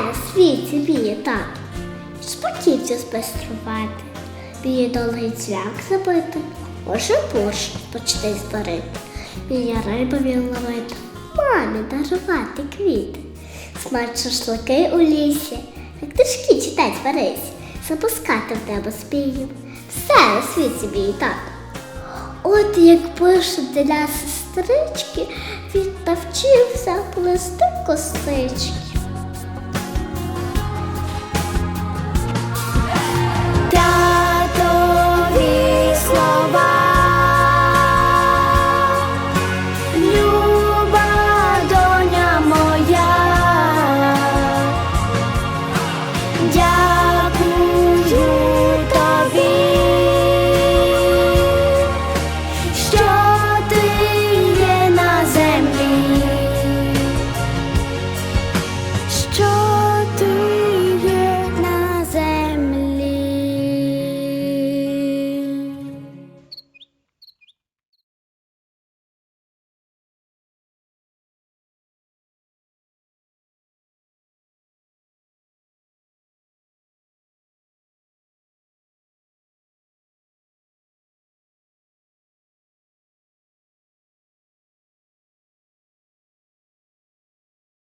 на світі вміє так. Спокійцю спеструвати, вміє довгий цвях забити, може борщ почти зварити, вміє рибові ловити, мамі дарувати квіти, смерть шашлики у лісі, як тишки читать варись, запускати в небо спію. Все на світі вміє так. От як пише для сестрички, він навчився плести косички. Ya